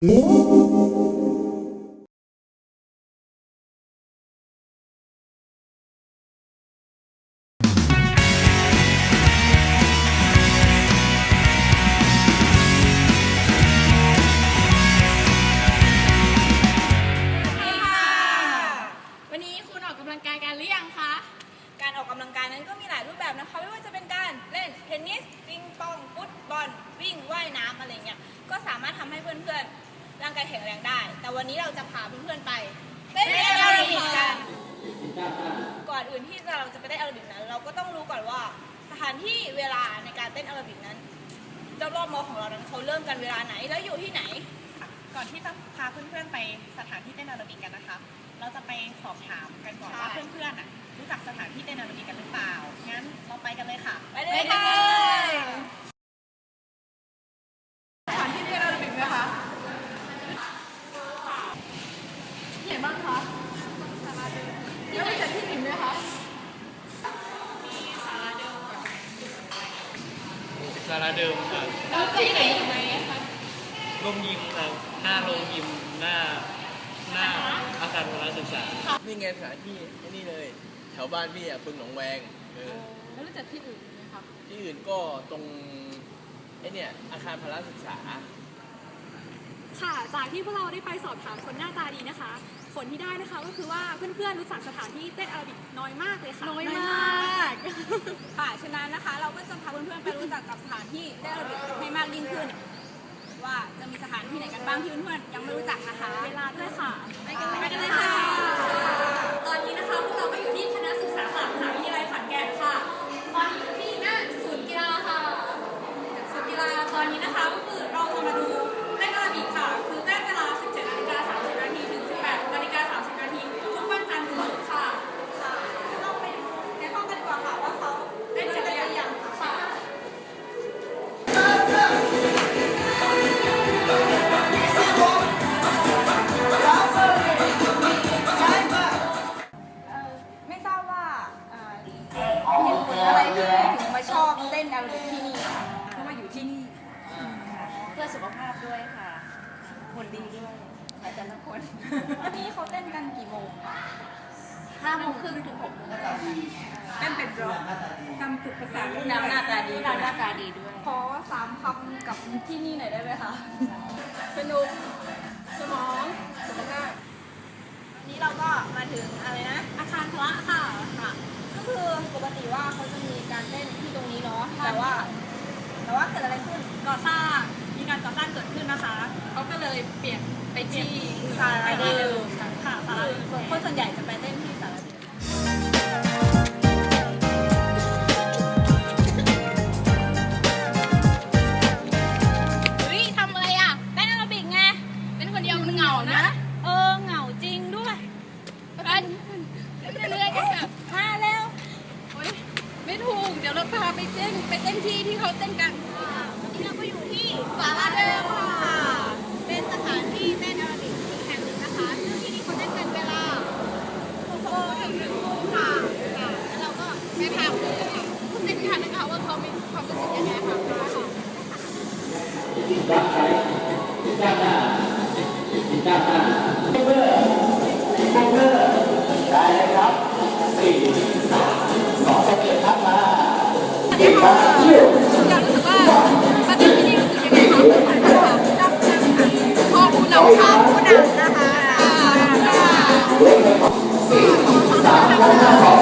วันนี้คุณออกกำลังกายกันหรือยังคะ การออกกำลังกายนั้นก็มีหลายรูปแบบนะคะ ไม่ว่าจะเป็นการเล่นเทนนิสปิงปองฟุตบอลวิ่งว่ายน้ำอะไรเงี้ยก็สามารถทำให้เพื่อนๆ ร่างกายแข็งแรงได้ แต่วันนี้เราจะพาเพื่อนๆไปเต้นแอโรบิกกัน ก่อนอื่นที่เราจะไปเต้นแอโรบิกนั้น เราก็ต้องรู้ก่อนว่าสถานที่เวลาในการเต้นแอโรบิกนั้นรอบๆมอของเรานั้นเขาเริ่มกันเวลาไหนแล้วอยู่ที่ไหน ก่อนที่จะพาเพื่อนๆไปสถานที่เต้นแอโรบิกกันนะคะ เราจะไปสอบถามกันก่อนว่าเพื่อนๆอะรู้จักสถานที่เต้นแอโรบิกกันหรือเปล่างั้นเราไปกันเลยค่ะ สถานที่เรียนแอโรบิกไหมคะที่ไหนบ้างคะแล้วมีจัดที่ไหนไหมคะ สาราเดิมครับแล้วที่ไหนอยู่ไหนคะโรงยิมครับหน้าโรงยิมหน้าหน้าอาคารพลศึกษา นี่ไงสถานที่ไอ้นี่เลย แถวบ้านพี่อะบึงหนองแวงเออแล้วรู้จักที่อื่นไหมคะที่อื่นก็ตรงไอ้เนี่ยอาคารพลศึกษา ค่ะ จากที่พวกเราได้ไปสอบถามคนหน้าตาดีนะคะ ลที่ได้นะคะ ก็คือว่าเพื่อนๆรู้จักสถานที่เต้นแอโรบิกน้อยมากเลยค่ะน้อยมาก ค่ะฉะนั้นนะคะ เราก็จะพาเพื่อนๆไปรู้จักกับสถานที่ได้ระเบียบให้มากยิ่งขึ้น ว่าจะมีสถานที่ไหนกันบ้างที่เพื่อนๆยังไม่รู้จักนะคะเวลาด้วย ด้วยค่ะหุ่นดีด้วยแต่ละคนวันนี้เขาเต้นกันกี่โมงคะห้าโมงครึ่งถึงหกโมงต่อวันเต้นเป็นร็อกทำฝึกภาษาน้ำหน้าตาดีน้ำหน้าตาดีด้วย ขอสามคำกับที่นี่หน่อยได้ไหมคะ สนุก สมองสุขภาพนี่เราก็มาถึงอะไรนะ อาคารพระค่ะค่ะ ก็คือปกติว่าเขาจะมีการเต้นที่ตรงนี้เนาะ แต่ว่า แต่ว่าเกิดอะไรขึ้นก่อส เขาเต้นกันวันนี้เราก็อยู่ที่ศาลาเดิมค่ะ เป็นสถานที่เต้นแอโรบิกอีกแห่งหนึ่งนะคะ ซึ่งที่นี่เขาเต้นกันเวลา6โมงถึง1ทุ่มค่ะค่ะแล้วเราก็ไปพาคุณคุณเต้นกันนะคะว่าเขามีความรู้สึกยังไงค่ะค่ะอยากรู้สึก ชอบผู้นำนะคะ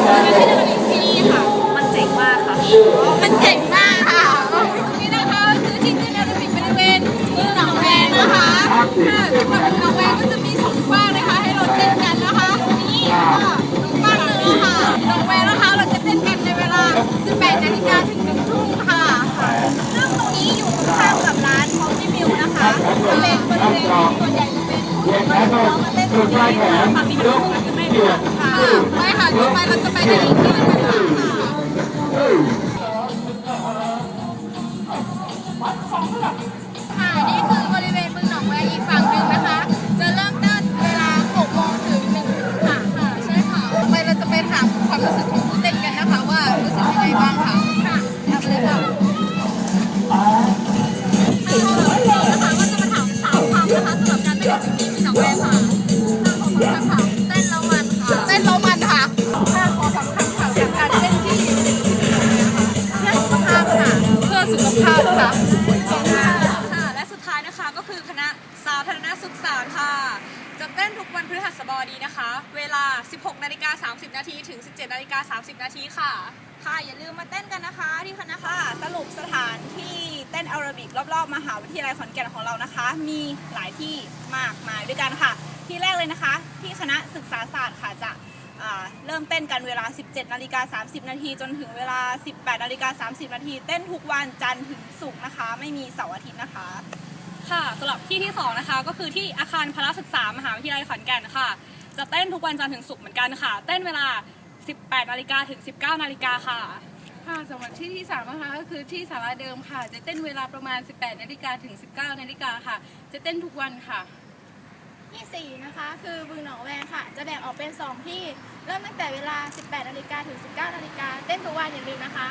ไหัสบดีนะคะ เวลา 16นาฬิกา30 นาทีถึง 17นาฬิกา30 นาทีค่ะ ค่ะอย่าลืมมาเต้นกันนะคะ ที่คณะค่ะสรุปสถานที่เต้นแอโรบิกรอบๆมหาวิทยาลัยขอนแก่นของเรานะคะ มีหลายที่มากมายด้วยกันค่ะ ที่แรกเลยนะคะ ที่คณะศึกษาศาสตร์ค่ะจะเริ่มเต้นกันเวลา 17นาฬิกา30 นาทีจนถึงเวลา 18นาฬิกา30 นาทีเต้นทุกวันจันทร์ถึงศุกร์นะคะ ไม่มีเสาร์อาทิตย์นะคะ ค่ะสำหรับที่ที่ 2 นะคะ ก็คือที่อาคารพละศึกษามหาวิทยาลัยขอนแก่นค่ะ จะเต้นทุกวันจันทร์ถึงศุกร์เหมือนกันค่ะ เต้นเวลา 18นาฬิกาถึง 19นาฬิกาค่ะ ค่ะสำหรับที่ที่สามนะคะก็คือที่ศาลาเดิมค่ะ จะเต้นเวลาประมาณ 18นาฬิกาถึง 19นาฬิกาค่ะ จะเต้นทุกวันค่ะ ที่4นะคะคือบึงหนองแวงค่ะ จะแบ่งออกเป็น 2 ที่ เริ่มตั้งแต่เวลา 18นาฬิกาถึง 19นาฬิกาเต้นทุกวันอย่าลืมนะคะ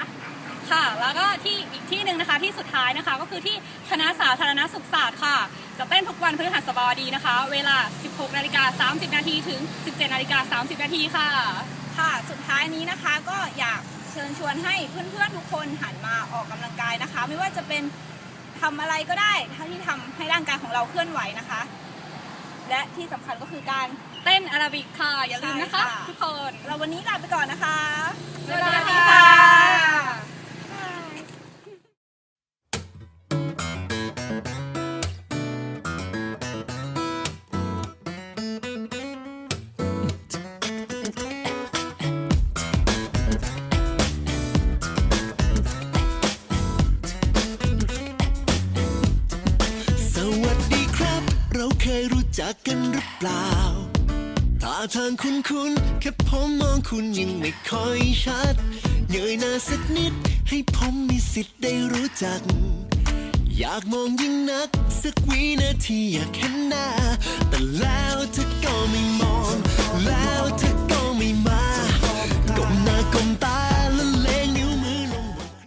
ค่ะ แล้วก็ที่อีกที่หนึ่งนะคะที่สุดท้ายนะคะก็คือที่คณะสาธารณสุขศาสตร์ค่ะ จะเต้นทุกวันพฤหัสบดีนะคะ เวลา 16นาฬิกา30 นาทีถึง 17นาฬิกา30 นาทีค่ะ ค่ะ สุดท้ายนี้นะคะก็อยากเชิญชวนให้เพื่อนๆทุกคนหันมาออกกำลังกายนะคะ ไม่ว่าจะเป็นทำอะไรก็ได้ถ้าที่ทำให้ร่างกายของเราเคลื่อนไหวนะคะ และที่สำคัญก็คือการเต้นอาราบิกค่ะอย่าลืมนะคะใช่ค่ะทุกคน เราวันนี้ลาไปก่อนนะคะ สวัสดีค่ะ จากกันหรือเปล่าตาทางคุณคุณแค่ผมมองคุณยังไม่ค่อยชัดเงยหน้าสักนิด ให้ผมมีสิทธิ์ได้รู้จัก อยากมองยิ่งนัก สักวินาทีอยากเห็นหน้า แต่แล้วเธอก็ไม่มอง แล้วเธอก็